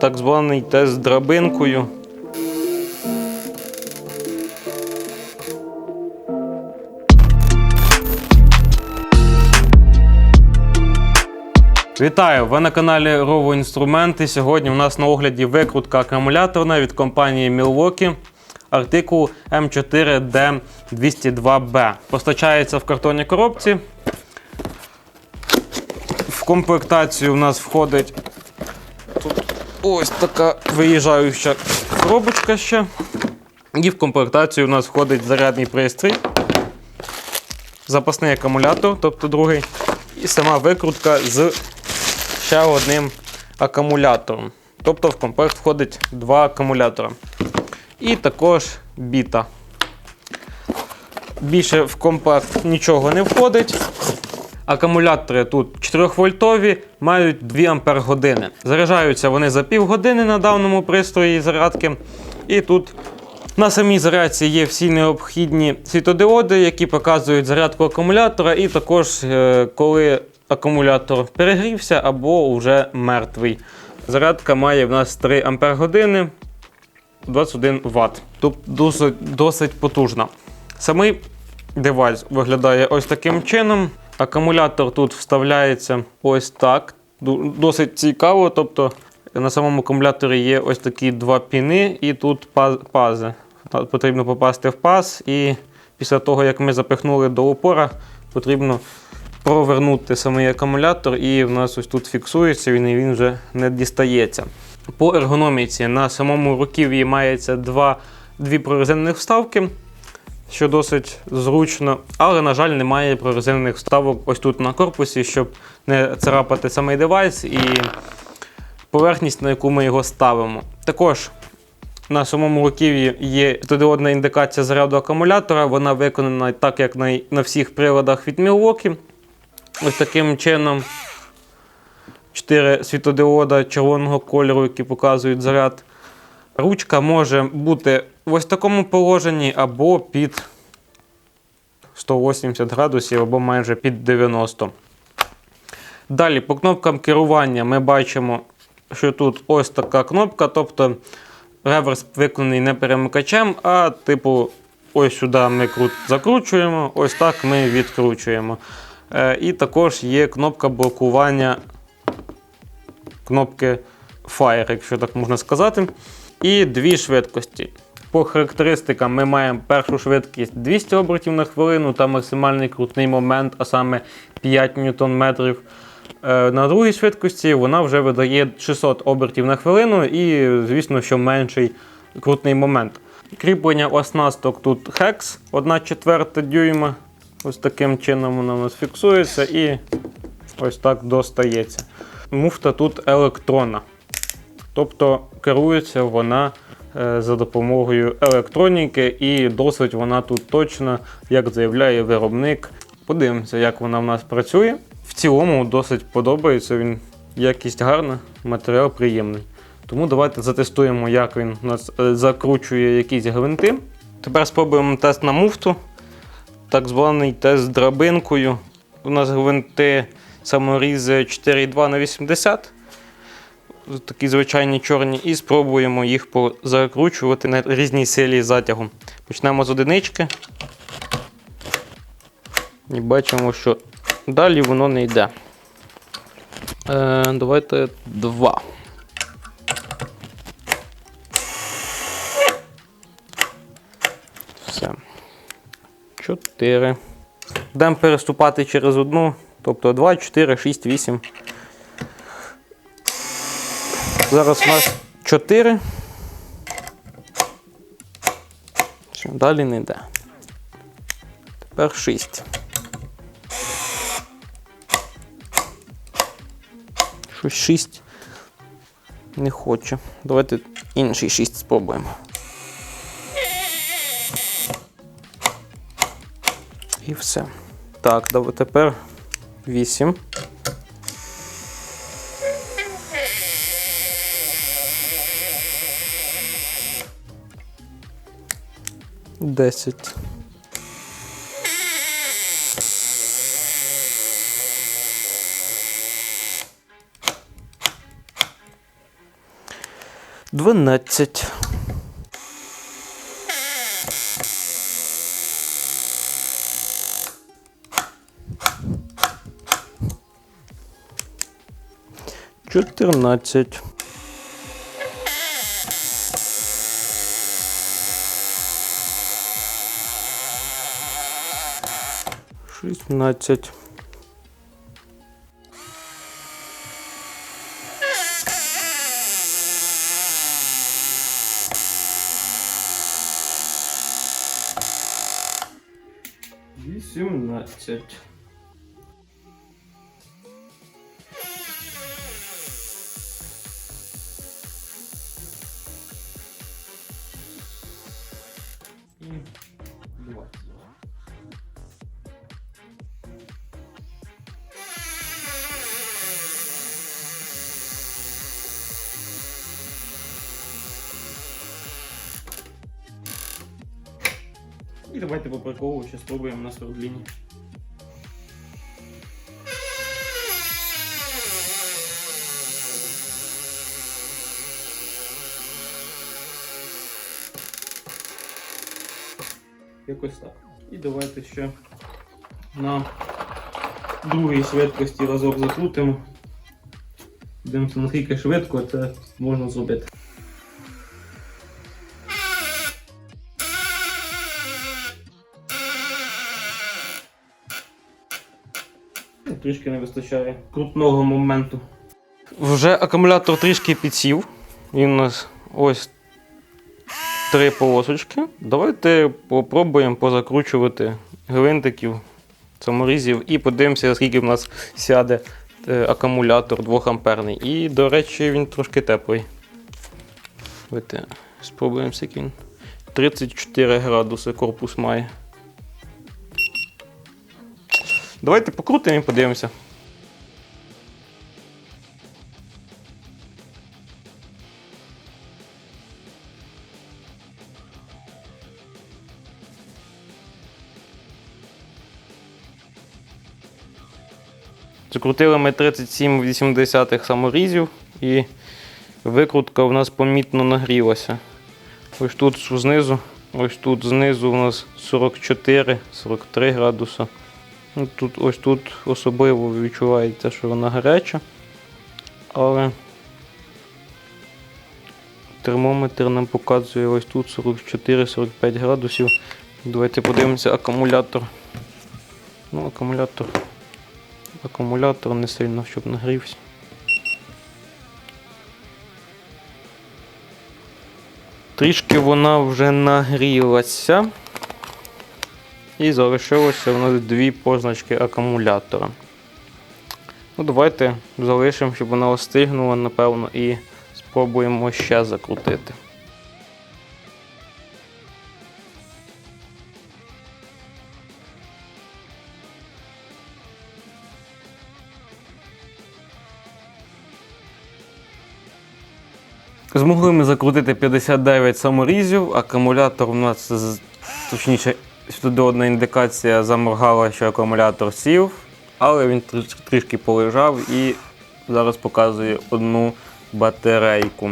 так званий тест драбинкою. Вітаю! Ви на каналі Rovo Інструменти. Сьогодні у нас на огляді викрутка акумуляторна від компанії Milwaukee. Артикул M4D202B. Постачається в картонній коробці. В комплектацію у нас входить ось така виїжджаюча коробочка ще. І в комплектацію у нас входить зарядний пристрій, запасний акумулятор, тобто другий, і сама викрутка з ще одним акумулятором. Тобто в комплект входить два акумулятора. І також біта. Більше в комплект нічого не входить. Акумулятори тут 4 вольтові, мають 2 ампер години. Заряджаються вони за півгодини на даному пристрої зарядки. І тут на самій зарядці є всі необхідні світодіоди, які показують зарядку акумулятора, і також е, коли акумулятор перегрівся або вже мертвий. Зарядка має в нас 3 ампер години. 21 Вт. Тобто досить, досить потужна. Самий девайс виглядає ось таким чином. Акумулятор тут вставляється ось так. Досить цікаво. Тобто на самому акумуляторі є ось такі два піни, і тут паз- пази. Потрібно попасти в паз, і після того, як ми запихнули до опора, потрібно провернути самий акумулятор, і в нас ось тут фіксується, він і він вже не дістається. По ергономіці на самому руків'ї мається два, дві прорезинених вставки, що досить зручно, але, на жаль, немає прорезинених вставок ось тут на корпусі, щоб не царапати самий девайс і поверхність, на яку ми його ставимо. Також на самому руків'ї є світодіодна індикація заряду акумулятора. Вона виконана так, як на, всіх приладах від Milwaukee. Ось таким чином. Чотири світодіода червоного кольору, які показують заряд. Ручка може бути в ось такому положенні або під 180 градусів, або майже під 90. Далі по кнопкам керування ми бачимо, що тут ось така кнопка, тобто реверс виконаний не перемикачем, а типу ось сюди ми закручуємо, ось так ми відкручуємо. Е, і також є кнопка блокування кнопки Fire, якщо так можна сказати. І дві швидкості. По характеристикам ми маємо першу швидкість 200 обертів на хвилину та максимальний крутний момент, а саме 5 ньютон метрів. Е, На другій швидкості вона вже видає 600 обертів на хвилину і, звісно, що менший крутний момент. Кріплення оснасток тут хекс 1 четверта дюйма. Ось таким чином вона у нас фіксується і ось так достається. Муфта тут електронна. Тобто керується вона е, за допомогою електроніки, і досить вона тут точна, як заявляє виробник. Подивимося, як вона в нас працює. В цілому досить подобається. Він якість гарна, матеріал приємний. Тому давайте затестуємо, як він у нас е, закручує якісь гвинти. Тепер спробуємо тест на муфту. Так званий тест з драбинкою. У нас гвинти саморізи 4,2 на 80 такі звичайні чорні, і спробуємо їх закручувати на різній силі затягу. Почнемо з одинички. І бачимо, що далі воно не йде. Е, давайте два. Все. Чотири. Будемо переступати через одну, тобто 2, 4, 6, 8. Зараз у нас 4. Що, далі не йде. Тепер 6. Щось 6 не хоче. Давайте інший 6 спробуємо. І все. Так, тепер 8. Десять. 12. Чотирнадцять. Шістнадцять. Вісімнадцять. І давайте по приколу ще спробуємо на свердліні. Якось так. І давайте ще на другій швидкості разок закрутимо. Дивимося, наскільки швидко це можна зробити. Трішки не вистачає крутного моменту. Вже акумулятор трішки підсів. Він у нас ось три полосочки. Давайте попробуємо позакручувати гвинтиків, саморізів і подивимося, скільки в нас сяде е, акумулятор 2 амперний. І, до речі, він трошки теплий. Давайте спробуємо скільки він. 34 градуси корпус має. Давайте покрутимо і подивимося. Закрутили ми 37,8 саморізів і викрутка у нас помітно нагрілася. Ось тут знизу, ось тут знизу у нас 44-43 градуса. Ну, Тут, ось тут особливо відчувається, що вона гаряча. Але термометр нам показує ось тут 44-45 градусів. Давайте подивимося акумулятор. Ну, акумулятор. Акумулятор не сильно, щоб нагрівся. Трішки вона вже нагрілася. І залишилося у нас дві позначки акумулятора. Ну, Давайте залишимо, щоб вона остигнула, напевно, і спробуємо ще закрутити. Змогли ми закрутити 59 саморізів, акумулятор у нас, з- точніше, світодіодна індикація заморгала, що акумулятор сів, але він трішки полежав і зараз показує одну батарейку.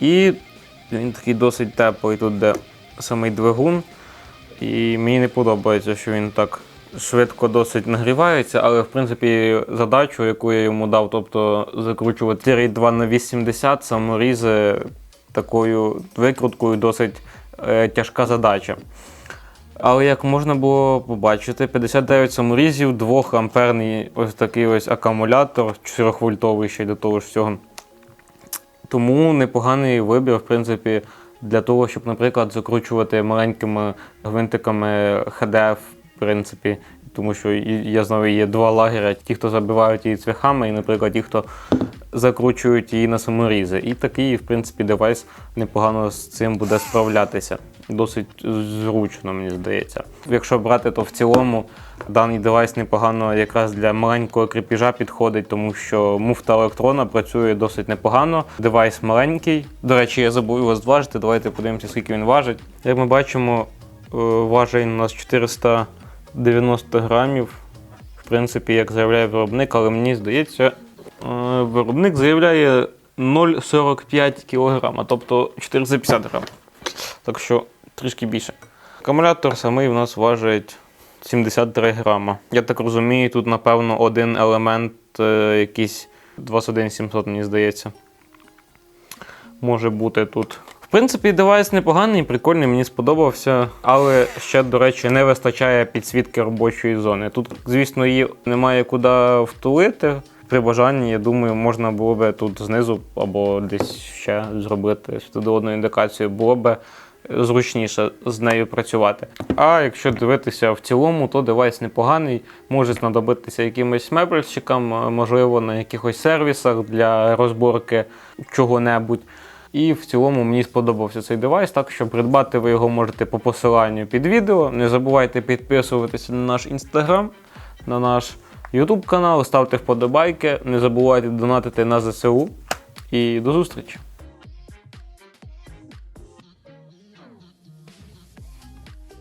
І він такий досить теплий тут, де самий двигун. І мені не подобається, що він так швидко досить нагрівається, але в принципі задачу, яку я йому дав, тобто закручувати 2 на 80 саморізи такою викруткою досить е, тяжка задача. Але як можна було побачити, 59 саморізів, 2 амперний ось такий ось акумулятор, 4 вольтовий ще й до того ж всього. Тому непоганий вибір, в принципі, для того, щоб, наприклад, закручувати маленькими гвинтиками HDF, в принципі, тому що я знаю, є два лагеря: ті, хто забивають її цвяхами, і, наприклад, ті, хто закручують її на саморізи. І такий, в принципі, девайс непогано з цим буде справлятися. Досить зручно, мені здається. Якщо брати, то в цілому даний девайс непогано якраз для маленького кріпіжа підходить, тому що муфта електрона працює досить непогано. Девайс маленький. До речі, я забув його зважити. Давайте подивимося, скільки він важить. Як ми бачимо, е, важить у нас 490 грамів. В принципі, як заявляє виробник, але мені здається, е, виробник заявляє 0,45 кг, тобто 450 грам. Так що трішки більше. Акумулятор самий у нас важить 73 грама. Я так розумію, тут, напевно, один елемент е, якийсь 21700, мені здається. Може бути тут. В принципі, девайс непоганий, прикольний, мені сподобався. Але ще, до речі, не вистачає підсвітки робочої зони. Тут, звісно, її немає куди втулити. При бажанні, я думаю, можна було би тут знизу або десь ще зробити світодіодну індикацію, було би зручніше з нею працювати. А якщо дивитися в цілому, то девайс непоганий, може знадобитися якимось мебельщикам, е, можливо, на якихось сервісах для розборки чого-небудь. І в цілому мені сподобався цей девайс, так що придбати ви його можете по посиланню під відео. Не забувайте підписуватися на наш інстаграм, на наш YouTube канал, ставте вподобайки, не забувайте донатити на ЗСУ. І до зустрічі!